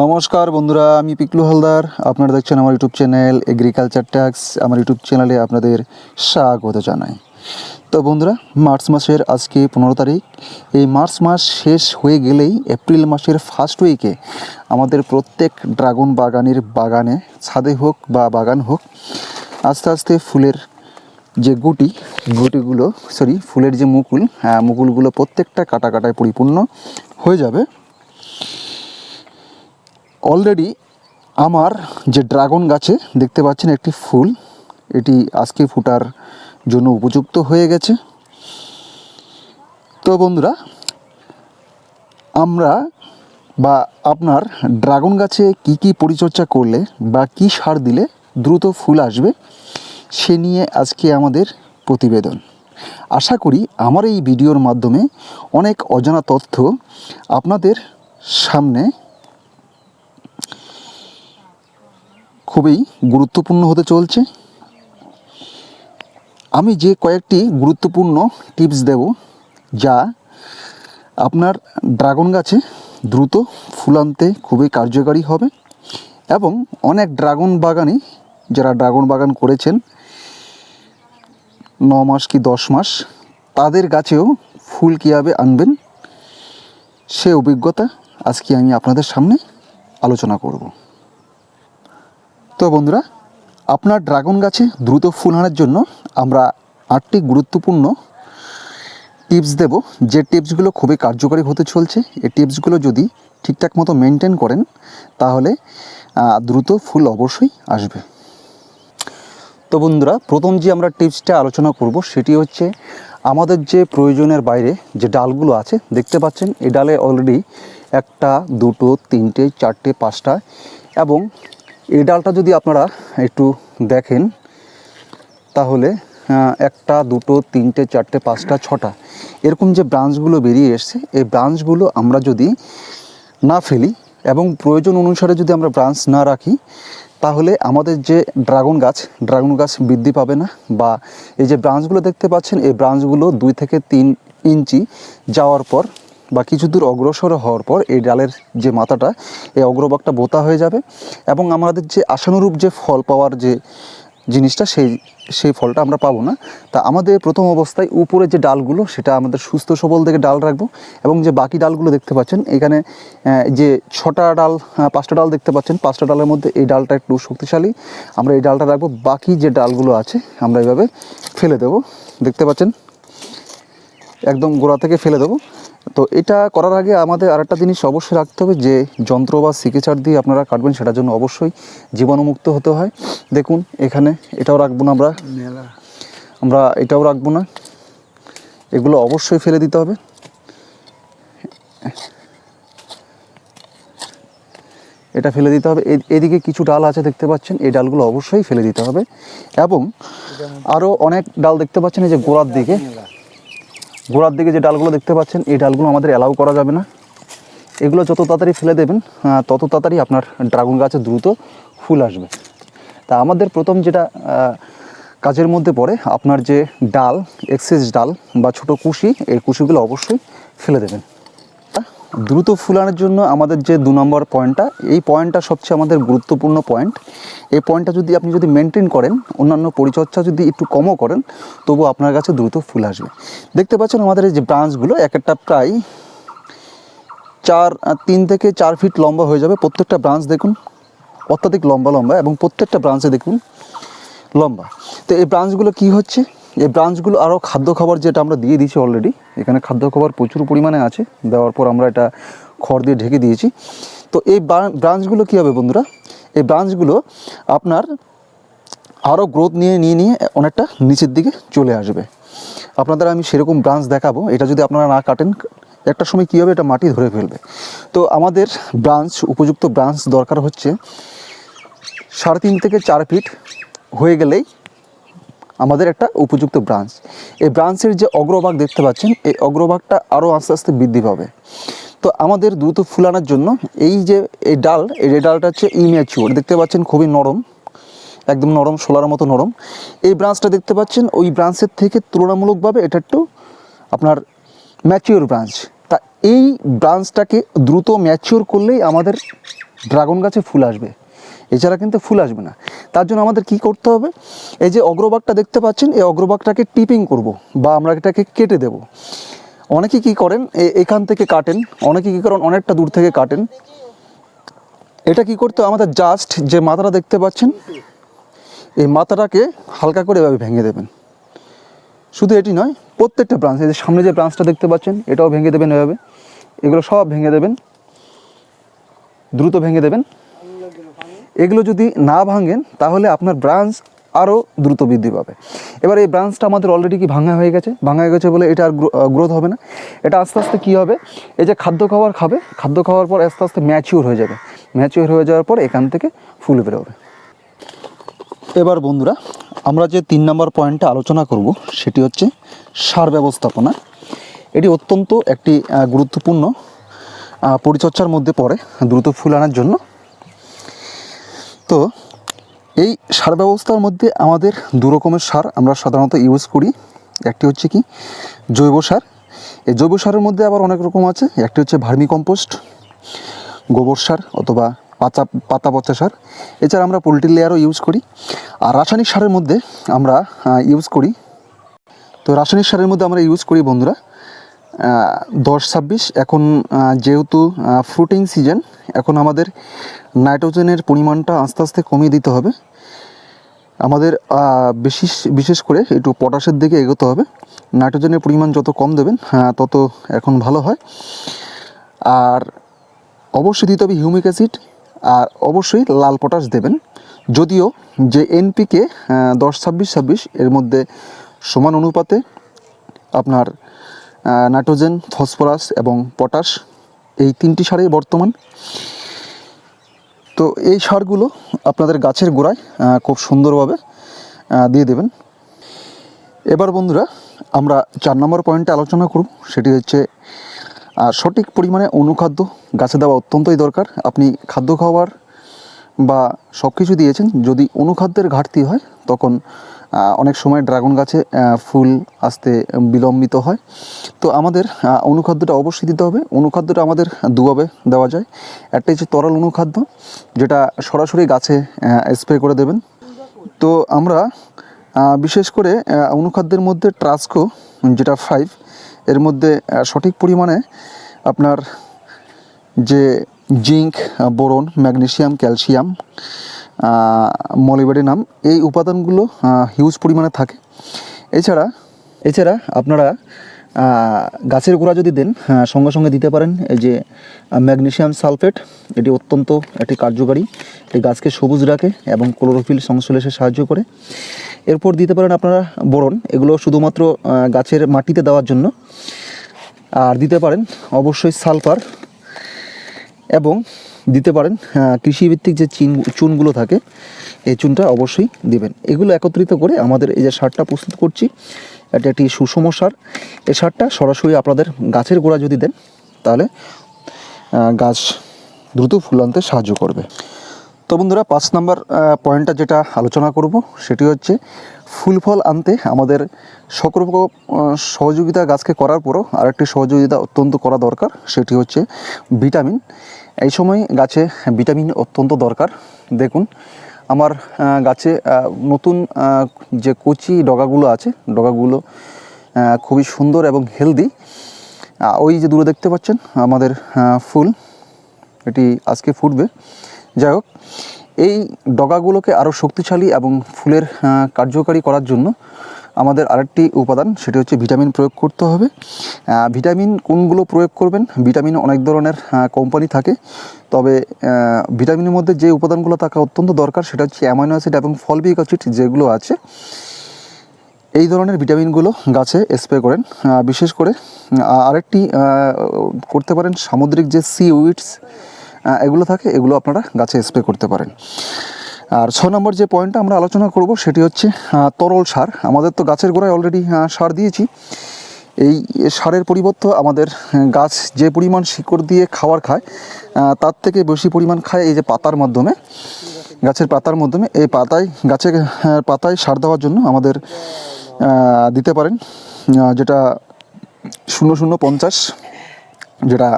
নমস্কার বন্ধুরা, আমি পিকলু হালদার। আপনারা দেখছেন আমার ইউটিউব চ্যানেল এগ্রিকালচার ট্যাক্স আমার ইউটিউব চ্যানেলে আপনাদের স্বাগত জানাই। তো বন্ধুরা, মার্চ মাসের আজকে পনেরো তারিখ। এই মার্চ মাস শেষ হয়ে গেলেই এপ্রিল মাসের ফার্স্ট উইকে আমাদের প্রত্যেক ড্রাগন বাগানের বাগানে, ছাদে হোক বা বাগান হোক, আস্তে আস্তে ফুলের যে গুটি, গুটিগুলো সরি ফুলের যে মুকুল হ্যাঁ মুকুলগুলো প্রত্যেকটা কাটা কাটায় পরিপূর্ণ হয়ে যাবে। অলরেডি আমার যে ড্রাগন গাছে দেখতে পাচ্ছেন একটি ফুল, এটি আজকে ফুটার জন্য উপযুক্ত হয়ে গেছে। তো বন্ধুরা, আমরা বা আপনার ড্রাগন গাছে কি কি পরিচর্যা করলে বা কি সার দিলে দ্রুত ফুল আসবে, সে নিয়ে আজকে আমাদের প্রতিবেদন। আশা করি আমার এই ভিডিওর মাধ্যমে অনেক অজানা তথ্য আপনাদের সামনে খুবই গুরুত্বপূর্ণ হতে চলছে। আমি যে কয়েকটি গুরুত্বপূর্ণ টিপস দেব, যা আপনার ড্রাগন গাছে দ্রুত ফুল আনতে খুবই কার্যকারী হবে এবং অনেক ড্রাগন বাগানে, যারা ড্রাগন বাগান করেছেন, ন মাস কি দশ মাস, তাদের গাছেও ফুল কীভাবে আনবেন, সে অভিজ্ঞতা আজকে আমি আপনাদের সামনে আলোচনা করব। তো বন্ধুরা, আপনার ড্রাগন গাছে দ্রুত ফুল আনার জন্য আমরা আটটি গুরুত্বপূর্ণ টিপস দেব। যে টিপসগুলো খুবই কার্যকরী হতে চলছে, এই টিপসগুলো যদি ঠিকঠাক মতো মেনটেন করেন, তাহলে দ্রুত ফুল অবশ্যই আসবে। তো বন্ধুরা, প্রথম যে আমরা টিপসটা আলোচনা করব, সেটি হচ্ছে আমাদের যে প্রয়োজনের বাইরে যে ডালগুলো আছে, দেখতে পাচ্ছেন, এই ডালে অলরেডি একটা, দুটো, তিনটে, চারটে, পাঁচটা এবং এই ডালটা যদি আপনারা একটু দেখেন, তাহলে একটা, দুটো, তিনটে, চারটে, পাঁচটা, ছটা, এরকম যে ব্রাঞ্চগুলো বেরিয়ে এসছে, এই ব্রাঞ্চগুলো আমরা যদি না ফেলি এবং প্রয়োজন অনুসারে যদি আমরা ব্রাঞ্চ না রাখি, তাহলে আমাদের যে ড্রাগন গাছ ড্রাগন গাছ বৃদ্ধি পাবে না বা এই যে ব্রাঞ্চগুলো দেখতে পাচ্ছেন, এই ব্রাঞ্চগুলো দুই থেকে তিন ইঞ্চি যাওয়ার পর বা কিছু দূর অগ্রসর হওয়ার পর এই ডালের যে মাথাটা, এই অগ্রভাগটা বোতা হয়ে যাবে এবং আমাদের যে আশানুরূপ যে ফল পাওয়ার যে জিনিসটা, সেই সেই ফলটা আমরা পাবো না। তা আমাদের প্রথম অবস্থায় উপরে যে ডালগুলো, সেটা আমাদের সুস্থ সবল থেকে ডাল রাখব এবং যে বাকি ডালগুলো দেখতে পাচ্ছেন, এখানে যে ছটা ডাল পাঁচটা ডাল দেখতে পাচ্ছেন, পাঁচটা ডালের মধ্যে এই ডালটা একটু শক্তিশালী। আমরা এই ডালটা রাখব। বাকি যে ডালগুলো আছে, আমরা এভাবে ফেলে দেবো। দেখতে পাচ্ছেন? একদম গোড়া থেকে ফেলে দেবো। তো এটা করার আগে আমাদের আরেকটা জিনিস অবশ্যই রাখতে হবে যে যন্ত্র বা সিকেচার দিয়ে আপনারা কাটবেন সেটার জন্য অবশ্যই জীবাণুমুক্ত হতে হয়। দেখুন এখানে এটাও রাখব না আমরা। আমরা এটাও রাখব না। এগুলো অবশ্যই ফেলে দিতে হবে। এটা ফেলে দিতে হবে। এদিকে কিছু ডাল আছে দেখতে পাচ্ছেন এই ডালগুলো অবশ্যই ফেলে দিতে হবে। এবং আরও অনেক ডাল দেখতে পাচ্ছেন এই যে গোড়ার দিকে। গোড়ার দিকে যে ডালগুলো দেখতে পাচ্ছেন, এই ডালগুলো আমাদের অ্যালাউ করা যাবে না। এগুলো যত তাড়াতাড়ি ফেলে দেবেন তত তাড়াতাড়ি আপনার ড্রাগন গাছে দ্রুত ফুল আসবে। তা আমাদের প্রথম যেটা কাজের মধ্যে পড়ে, আপনার যে ডাল এক্সেস ডাল বা ছোট কুশি, এই কুশিগুলো অবশ্যই ফেলে দেবেন। দ্রুত ফুলানোর জন্য আমাদের যে দু নম্বর পয়েন্টটা, এই পয়েন্টটা সবচেয়ে আমাদের গুরুত্বপূর্ণ পয়েন্ট। এই পয়েন্টটা যদি আপনি যদি মেনটেন করেন, অন্যান্য পরিচর্যা যদি একটু কমও করেন তবু আপনার কাছে দ্রুত ফুল আসবে। দেখতে পাচ্ছেন আমাদের এই যে ব্রাঞ্চগুলো, এক একটা প্রায় চার, তিন থেকে চার ফিট লম্বা হয়ে যাবে। প্রত্যেকটা ব্রাঞ্চ দেখুন, অত্যাধিক লম্বা লম্বা এবং প্রত্যেকটা ব্রাঞ্চে দেখুন লম্বা। তো এই ব্রাঞ্চগুলো কি হচ্ছে? এই ব্রাঞ্চগুলো আরও খাদ্য খাবার যেটা আমরা দিয়ে দিয়েছি অলরেডি এখানে খাদ্য খাবার প্রচুর পরিমাণে আছে, দেওয়ার পর আমরা এটা খড় দিয়ে ঢেকে দিয়েছি। তো এই ব্রাঞ্চগুলো কী হবে বন্ধুরা? এই ব্রাঞ্চগুলো আপনার আরও গ্রোথ নিয়ে নিয়ে নিয়ে অনেকটা নিচের দিকে চলে আসবে। আপনাদের আমি সেরকম ব্রাঞ্চ দেখাবো, এটা যদি আপনারা না কাটেন, একটা সময় কী হবে, এটা মাটি ধরে ফেলবে। তো আমাদের ব্রাঞ্চ, উপযুক্ত ব্রাঞ্চ দরকার হচ্ছে সাড়ে তিন থেকে চার ফিট হয়ে গেলেই আমাদের একটা উপযুক্ত ব্রাঞ্চ এই ব্রাঞ্চের যে অগ্রভাগ দেখতে পাচ্ছেন, এই অগ্রভাগটা আরও আস্তে আস্তে বৃদ্ধি পাবে। তো আমাদের দ্রুত ফুলানোর জন্য এই যে এই ডাল, এই ডালটা হচ্ছে ইম্যাচিওর দেখতে পাচ্ছেন খুবই নরম, একদম নরম শোলার মতো নরম। এই ব্রাঞ্চটা দেখতে পাচ্ছেন, ওই ব্রাঞ্চের থেকে তুলনামূলকভাবে এটা একটু আপনার ম্যাচিওর ব্রাঞ্চ তা এই ব্রাঞ্চটাকে দ্রুত ম্যাচিওর করলেই আমাদের ড্রাগন গাছে ফুল আসবে। এছাড়া কিন্তু ফুল আসবে না। তার জন্য আমাদের কি করতে হবে? এই যে অগ্রভাগটা দেখতে পাচ্ছেন, এই অগ্রভাগটাকে টিপিং করব বা আমরা এটাকে কেটে দেব। অনেকে কি করেন এখান থেকে কাটেন, অনেকে কি করেন, অনেকটা দূর থেকে কাটেন। এটা কি করতে? আমাদের জাস্ট যে মাথাটা দেখতে পাচ্ছেন, এই মাথাটাকে হালকা করে এভাবে ভেঙে দেবেন। শুধু এটি নয়, প্রত্যেকটা ব্রাঞ্চ এই যে সামনে যে ব্রাঞ্চটা দেখতে পাচ্ছেন, এটাও ভেঙে দেবেন এভাবে। এগুলো সব ভেঙে দেবেন। দ্রুত ভেঙে দেবেন। এগুলো যদি না ভাঙেন, তাহলে আপনার ব্রাঞ্চ আরও দ্রুত বৃদ্ধি পাবে। এবার এই ব্রাঞ্চটা আমাদের অলরেডি কি ভাঙা হয়ে গেছে? ভাঙা হয়ে গেছে বলে এটা আর গ্রোথ হবে না। এটা আস্তে আস্তে কী হবে? এই যে খাদ্য খাবার খাবে, খাদ্য খাওয়ার পর আস্তে আস্তে ম্যাচিওর হয়ে যাবে। ম্যাচিওর হয়ে যাওয়ার পর এখান থেকে ফুল বেরোবে। এবার বন্ধুরা, আমরা যে তিন নম্বর পয়েন্টে আলোচনা করব, সেটি হচ্ছে সার ব্যবস্থাপনা। এটি অত্যন্ত একটি গুরুত্বপূর্ণ পরিচর্যার মধ্যে পড়ে দ্রুত ফুল আনার জন্য। তো এই সার ব্যবস্থার মধ্যে আমাদের দু রকমের সার আমরা সাধারণত ইউজ করি। একটি হচ্ছে কি জৈব সার। এই জৈব সারের মধ্যে আবার অনেক রকম আছে। একটি হচ্ছে ভার্মি কম্পোস্ট গোবর সার অথবা পাতা পাতা পচা সার। এছাড়া আমরা পোলট্রি লেয়ারও ইউজ করি। আর রাসায়নিক সারের মধ্যে আমরা ইউজ করি। তো রাসায়নিক সারের মধ্যে আমরা ইউজ করি বন্ধুরা। দশ ছাব্বিশ। এখন যেহেতু ফ্রুটিং সিজন এখন আমাদের নাইট্রোজেনের পরিমাণটা আস্তে আস্তে কমিয়ে দিতে হবে। আমাদের বিশেষ বিশেষ করে একটু পটাশের দিকে এগোতে হবে। নাইট্রোজেনের পরিমাণ যত কম দেবেন তত এখন ভালো হয়। আর অবশ্যই দিতে হবে হিউমিক অ্যাসিড আর অবশ্যই লাল পটাশ দেবেন। যদিও যে এনপিকে দশ ছাব্বিশ ছাব্বিশ, এর মধ্যে সমান অনুপাতে আপনার নাইট্রোজেন, ফসফরাস এবং পটাশ এই তিনটি সারই বর্তমান। তো এই সারগুলো আপনাদের গাছের গোড়ায় খুব সুন্দরভাবে দিয়ে দেবেন। এবার বন্ধুরা, আমরা চার নম্বর পয়েন্টে আলোচনা করব, সেটি হচ্ছে সঠিক পরিমাণে অনুখাদ্য গাছে দেওয়া অত্যন্তই দরকার। আপনি খাদ্য খাওয়ার বা সব কিছু দিয়েছেন, যদি অনুখাদ্যের ঘাটতি হয়, তখন অনেক সময় ড্রাগন গাছে ফুল আসতে বিলম্বিত হয়। তো আমাদের অনুখাদ্যটা অবশ্যই দিতে হবে। অনুখাদ্যটা আমাদের দুভাবে দেওয়া যায়। একটা হচ্ছে তরল অনুখাদ্য, যেটা সরাসরি গাছে স্প্রে করে দেবেন। তো আমরা বিশেষ করে অনুখাদ্যের মধ্যে ট্রাস্কো যেটা ফাইভ এর মধ্যে সঠিক পরিমাণে আপনার যে zinc boron magnesium calcium molybdenum এই উপাদানগুলো হিউজ পরিমাণে থাকে। এছাড়া এছাড়া আপনারা গাছের গোড়া যদি দেন সঙ্গে সঙ্গে দিতে পারেন এই যে ম্যাগনেসিয়াম সালফেট। এটি অত্যন্ত একটি কার্যকারী। এটি গাছকে সবুজ রাখে এবং ক্লোরোফিল সংশ্লেষে সাহায্য করে। এরপর দিতে পারেন আপনারা বোরন। এগুলো শুধুমাত্র গাছের মাটিতে দেওয়ার জন্য। আর দিতে পারেন অবশ্যই সালফার এবং দিতে পারেন। কৃষিভিত্তিক যে চিন চুনগুলো থাকে, এই চুনটা অবশ্যই দিবেন। এগুলো একত্রিত করে আমাদের এই যে সারটা প্রস্তুত করছি, এটা একটি সুষম সার। এই সারটা সরাসরি আপনাদের গাছের গোড়া যদি দেন, তাহলে গাছ দ্রুত ফুল আনতে সাহায্য করবে। তো বন্ধুরা, পাঁচ নাম্বার পয়েন্টটা যেটা আলোচনা করব, সেটি হচ্ছে ফুল ফল আনতে আমাদের সকল সহযোগিতা গাছকে করার পরও আরেকটি সহযোগিতা অত্যন্ত করা দরকার, সেটি হচ্ছে ভিটামিন। এই সময় গাছে ভিটামিন অত্যন্ত দরকার। দেখুন, আমার গাছে নতুন যে কচি ডগাগুলো আছে, ডগাগুলো খুবই সুন্দর এবং হেলদি। ওই যে দূরে দেখতে পাচ্ছেন, আমাদের ফুল। এটি আজকে ফুটবে। যাই হোক, এই ডগাগুলোকে আরও শক্তিশালী এবং ফুলের কার্যকারী করার জন্য আমাদের আরেকটি উপাদান, সেটি হচ্ছে ভিটামিন প্রয়োগ করতে হবে। ভিটামিন কোনগুলো প্রয়োগ করবেন? ভিটামিন অনেক ধরনের কোম্পানি থাকে। তবে ভিটামিনের মধ্যে যে উপাদানগুলো থাকা অত্যন্ত দরকার, সেটা হচ্ছে অ্যামাইনো অ্যাসিড এবং ফলবিক অ্যাসিড যেগুলো আছে। এই ধরনের ভিটামিনগুলো গাছে স্প্রে করেন। বিশেষ করে আরেকটি করতে পারেন সামুদ্রিক যে সি উইডস এগুলো থাকে, এগুলো আপনারা গাছে স্প্রে করতে পারেন। আর ছ নম্বর যে পয়েন্টটা আমরা আলোচনা করব সেটি হচ্ছে তরল সার। আমাদের তো গাছের গোড়ায় অলরেডি সার দিয়েছি। এই সারের পরিবর্তে আমাদের গাছ যে পরিমাণ শিকড় দিয়ে খাবার খায় তার থেকে বেশি পরিমাণ খায় এই যে পাতার মাধ্যমে গাছের পাতার মাধ্যমে। এই পাতায় গাছে আহ, পাতায় সার দেওয়ার জন্য আমাদের দিতে পারেন যেটা শূন্য শূন্য পঞ্চাশ যেটা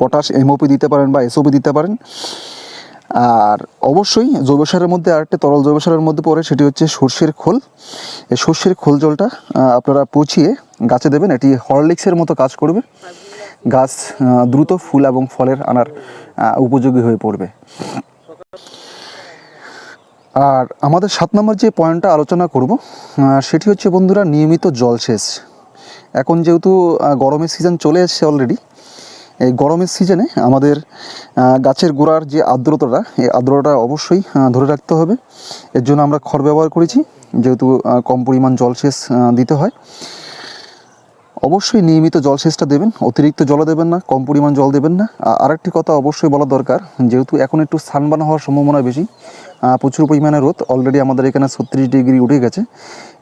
পটাশ এমওপি দিতে পারেন বা এসওপি দিতে পারেন। আর অবশ্যই জৈব সারের মধ্যে আরেকটা তরল জৈব সারের মধ্যে পড়ে সেটি হচ্ছে সর্ষের খোল। এই সর্ষের খোল জলটা আপনারা পচিয়ে গাছে দেবেন, এটি হরলিক্সের মতো কাজ করবে। গাছ দ্রুত ফুল এবং ফলের আনার উপযোগী হয়ে পড়বে। আর আমাদের সাত নম্বর যে পয়েন্টটা আলোচনা করব সেটি হচ্ছে বন্ধুরা নিয়মিত জলসেচ। এখন যেহেতু গরমের সিজন চলে এসেছে অলরেডি এই গরমের সিজনে আমাদের গাছের গোড়ার যে আর্দ্রতাটা, এই আর্দ্রতাটা অবশ্যই ধরে রাখতে হবে। এর জন্য আমরা খড় ব্যবহার করেছি, যেহেতু কম পরিমাণ জলসেচ দিতে হয়। অবশ্যই নিয়মিত জলসেচটা দেবেন, অতিরিক্ত জল দেবেন না, কম পরিমাণ জল দেবেন না। আরেকটি কথা অবশ্যই বলা দরকার, যেহেতু এখন একটু সানবান হওয়ার সম্ভাবনা বেশি প্রচুর পরিমাণে রোদ অলরেডি আমাদের এখানে ছত্রিশ ডিগ্রি উঠে গেছে।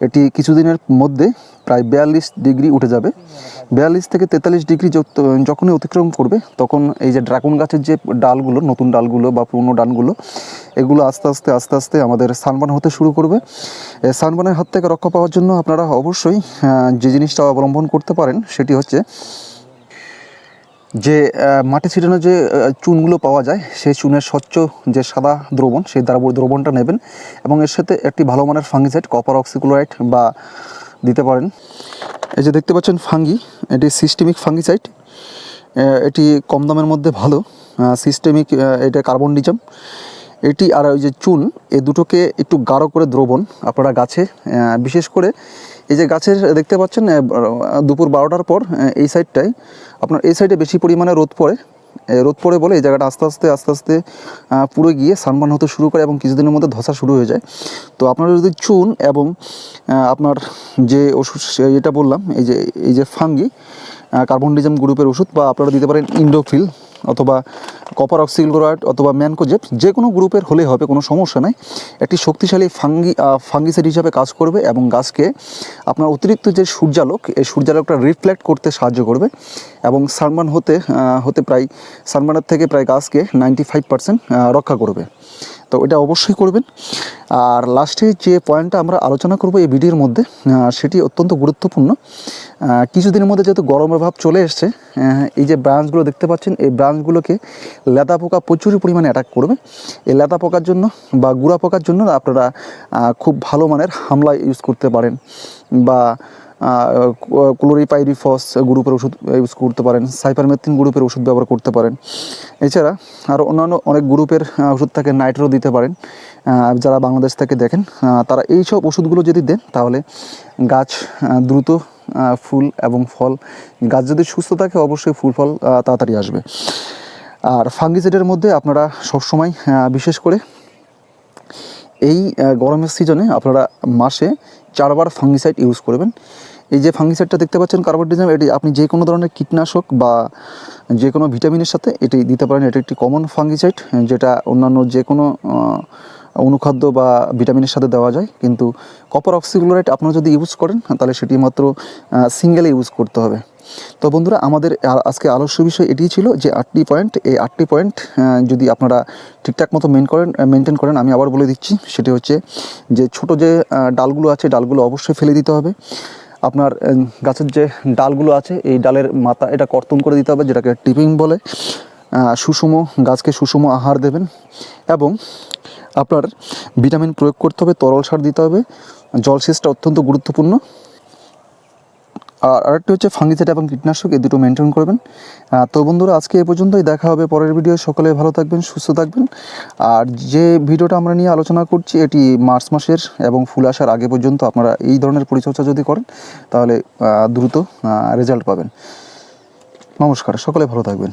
এটি কিছুদিনের মধ্যে প্রায় বিয়াল্লিশ ডিগ্রি উঠে যাবে। বিয়াল্লিশ থেকে তেতাল্লিশ ডিগ্রি যখনই অতিক্রম করবে, তখন এই যে ড্রাগন গাছের যে ডালগুলো, নতুন ডালগুলো বা পুরনো ডালগুলো, এগুলো আস্তে আস্তে আস্তে আস্তে আমাদের সানবান হতে শুরু করবে। সানবানের হাত থেকে রক্ষা পাওয়ার জন্য আপনারা অবশ্যই যে জিনিসটা অবলম্বন করতে পারেন, সেটি হচ্ছে যে মাটি ছিটানো যে চুনগুলো পাওয়া যায়, সেই চুনের স্বচ্ছ যে সাদা দ্রবণ, সেই দ্রাব- দ্রবণটা নেবেন এবং এর সাথে একটি ভালো মানের ফাঙ্গিসাইড, কপার অক্সিক্লোরাইড বা দিতে পারেন। এই যে দেখতে পাচ্ছেন ফাঙ্গি, এটি সিস্টেমিক ফাঙ্গিসাইড এটি কম দামের মধ্যে ভালো। সিস্টেমিক এটা কার্বন ডিজাম এটি আর ওই যে চুন, এ দুটোকে একটু গাঢ় করে দ্রবণ আপনারা গাছে বিশেষ করে এই যে গাছের দেখতে পাচ্ছেন দুপুর বারোটার পর এই সাইডটায় আপনার এই সাইডে বেশি পরিমাণে রোদ পড়ে। রোদ পড়ে বলে এই জায়গাটা আস্তে আস্তে আস্তে আস্তে পুরো গিয়ে সানবান হতে শুরু করে এবং কিছুদিনের মধ্যে ধসা শুরু হয়ে যায়। তো আপনারা যদি চুন এবং আপনার যে ওষুধ এটা বললাম, এই যে এই যে ফাঙ্গি কার্বন ডিজাম গ্রুপের ওষুধ বা আপনারা দিতে পারেন ইন্ডোফিল অথবা কপার অক্সিক্লোরাইড অথবা ম্যানকোজেপ যে কোনো গ্রুপের হলেই হবে, কোনো সমস্যা নাই। একটি শক্তিশালী ফাঙ্গি ফাঙ্গিসাইড হিসাবে কাজ করবে এবং গাছকে আপনার অতিরিক্ত যে সূর্যালোক, এই সূর্যালোকটা রিফ্লেক্ট করতে সাহায্য করবে এবং সানবান হতে হতে প্রায়, সানবানের থেকে প্রায় গাছকে নাইনটি ফাইভ পার্সেন্ট রক্ষা করবে। তো এটা অবশ্যই করবেন। আর লাস্টে যে পয়েন্টটা আমরা আলোচনা করব এই ভিডিওর মধ্যে সেটি অত্যন্ত গুরুত্বপূর্ণ। কিছুদিনের মধ্যে যেহেতু গরমের ভাব চলে এসছে এই যে ব্রাঞ্চগুলো দেখতে পাচ্ছেন, এই ব্রাঞ্চগুলোকে লেদা পোকা প্রচুর পরিমাণে অ্যাটাক করবে। এই লেদা পোকার জন্য বা গুড়া পোকার জন্য আপনারা খুব ভালো মানের হামলা ইউজ করতে পারেন বা ক্লোরিপাইরিফস গ্রুপের ওষুধ ইউজ করতে পারেন, সাইপারমেথিন গ্রুপের ওষুধ ব্যবহার করতে পারেন। এছাড়া আরও অন্যান্য অনেক গ্রুপের ওষুধ থাকে, নাইট্রো দিতে পারেন। যারা বাংলাদেশ থেকে দেখেন তারা এই সব ওষুধগুলো যদি দেন, তাহলে গাছ দ্রুত ফুল এবং ফল, গাছ যদি সুস্থ থাকে, অবশ্যই ফুল ফল তাড়াতাড়ি আসবে। আর ফাঙ্গিসাইডের মধ্যে আপনারা সবসময় বিশেষ করে এই গরমের সিজনে আপনারা মাসে চারবার ফাঙ্গিসাইড ইউজ করবেন। এই যে ফাঙ্গিসাইডটা দেখতে পাচ্ছেন কার্বোডিজাম এটি আপনি যে কোনো ধরনের কীটনাশক বা যে কোনো ভিটামিনের সাথে এটি দিতে পারেন। এটি একটি কমন ফাঙ্গিসাইড, যেটা অন্যান্য যে কোনো অনুখাদ্য বা ভিটামিনের সাথে দেওয়া যায়, কিন্তু কপার অক্সিক্লোরাইড আপনারা যদি ইউজ করেন, তাহলে সেটি মাত্র সিঙ্গেলে ইউজ করতে হবে। তো বন্ধুরা, আমাদের আজকে আলোচ্য বিষয় এটিই ছিল যে আটটি পয়েন্ট এই আটটি পয়েন্ট যদি আপনারা ঠিকঠাক মতো মেন করেন মেনটেন করেন, আমি আবার বলে দিচ্ছি, সেটি হচ্ছে যে ছোট যে ডালগুলো আছে, ডালগুলো অবশ্যই ফেলে দিতে হবে। আপনার গাছের যে ডালগুলো আছে, এই ডালের মাথা, এটা কর্তন করে দিতে হবে, যেটাকে টিপিং বলে। সুষম গাছকে সুষম আহার দেবেন এবং আপনার ভিটামিন প্রয়োগ করতে হবে, তরল সার দিতে হবে। জলসেচটা অত্যন্ত গুরুত্বপূর্ণ। আর আরেকটি হচ্ছে ফাঙ্গিসাইড এবং কীটনাশক, এই দুটো মেনটেন করবেন। তো বন্ধুরা, আজকে এ পর্যন্তই, দেখা হবে পরের ভিডিও সকলে ভালো থাকবেন, সুস্থ থাকবেন। আর যে ভিডিওটা আমরা নিয়ে আলোচনা করছি, এটি মার্চ মাসের এবং ফুল আসার আগে পর্যন্ত আপনারা এই ধরনের পরিচর্যা যদি করেন, তাহলে দ্রুত রেজাল্ট পাবেন। নমস্কার, সকলে ভালো থাকবেন।